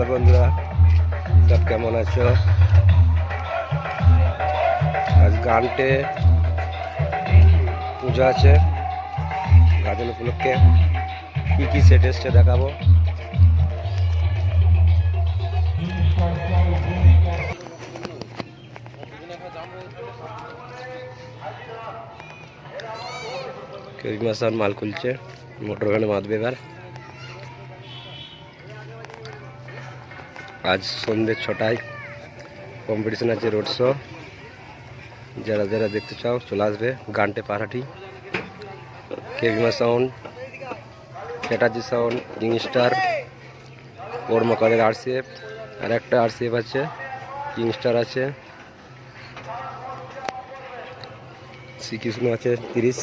Hello বন্ধুরা, সব কেমন আছো? আজ গানটে পুজো আছে, গাজন উপলক্ষে কী কী সেট এসছে দেখাবো? কেরিমাসান মাল খুলছে মোটর ভ্যানে বাঁধবে এবার। আজ সন্ধ্যে ছটায় কম্পিটিশন আছে রোড শো যারা যারা দেখতে চাও, চলে আসবে গানটে পাহাড়াটি কেভিমা সাউন্ড চ্যাটার্জি সাউন্ড কিংস্টার ওরমাকারের আরসিএফ আর একটা আরসিএফ আছে কিংস্টার আছে। শ্রীকৃষ্ণ আছে তিরিশ।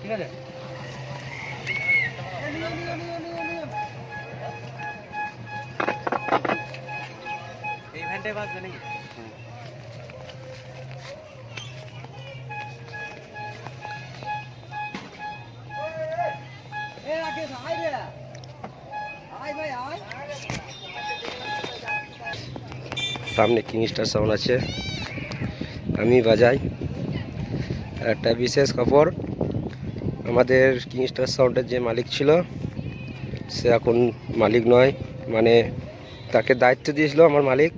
ঠিক আছে? ভ্যানটাই বাজবে নাকি? সামনে কিংস্টার সাউন্ড আছে। আমি বাজাই। একটা বিশেষ খবর আমাদের কিংস্টার সাউন্ডের যে মালিক ছিল সে এখন মালিক নয় মানে তাকে দায়িত্ব দিয়েছিল আমার মালিক।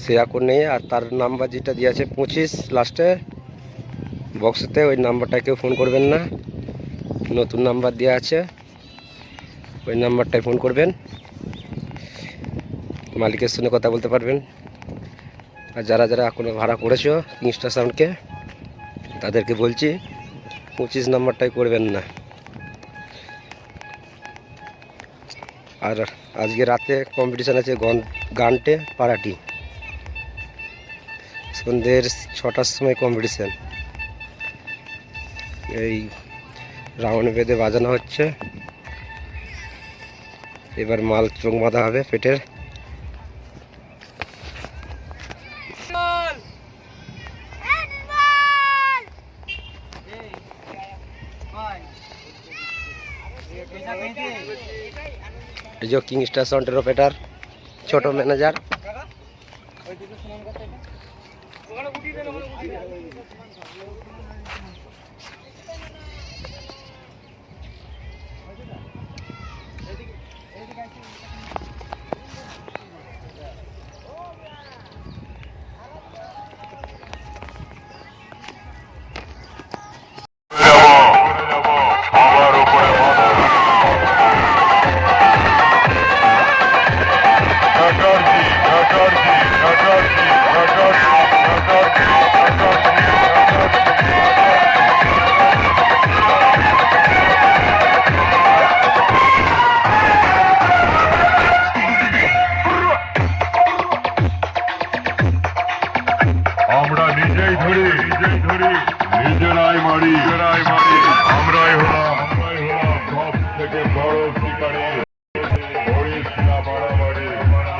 সে এখন নেই, আর তার নাম্বার যেটা দিয়ে আছে পঁচিশ লাস্টে, বক্সতে ওই নাম্বারটা কেউ ফোন করবেন না। নতুন নাম্বার দেওয়া আছে, ওই নাম্বারটায় ফোন করবেন। মালিকের সঙ্গে কথা বলতে পারবেন। আর যারা যারা এখনও ভাড়া করেছ কিংস্টার সাউন্ডকে তাদেরকে বলছি, পঁচিশ নাম্বারটাই করবেন না। আর আজকে রাতে কম্পিটিশান আছে গন গানটে পাড়াটি সন্ধ্যের ছটার সময় কম্পিটিশান এই রাউন্ড বেঁধে বাজানো হচ্ছে। এবার মাল চোখ বাঁধা হবে পেটের। এই যে কিংস্টার উঠিয়ে দেন ওখানে উঠিয়ে আমার করিস না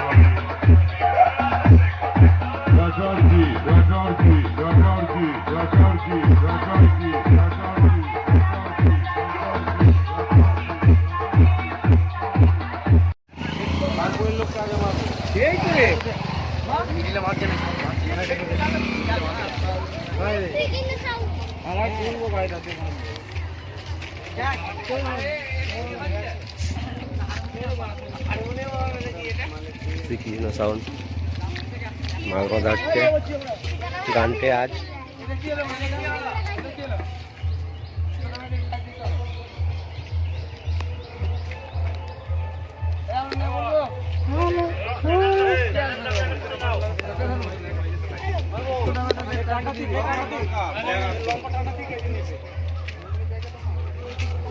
চ্যাটার্জি চ্যাটার্জি চ্যাটার্জি চ্যাটার্জি চ্যাটার্জি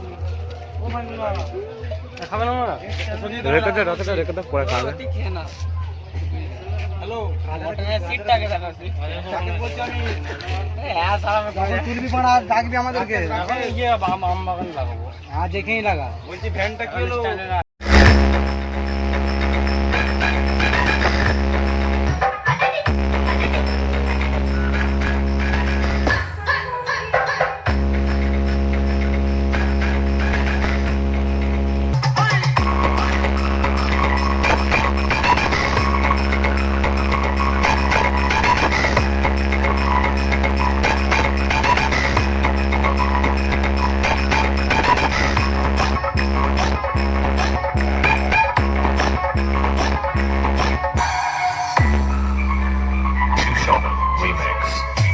চ্যাটার্জি এই তো রে মিলে মারছে না আমার সাউন্ড মাল বাঁধা হচ্ছে গানটে আজ খাবে না রেকর্ডে রতটা রেকর্ডে পরে খাবে হ্যালো সিটটাকে দেখা তুলবি পড়া ডাকবি আমাদেরকে। এখন ইয়ে আম বাগান লাগাবো। হ্যাঁ দেখেই লাগা। বলছি ভ্যানটা কি হলো? Shonen Remix.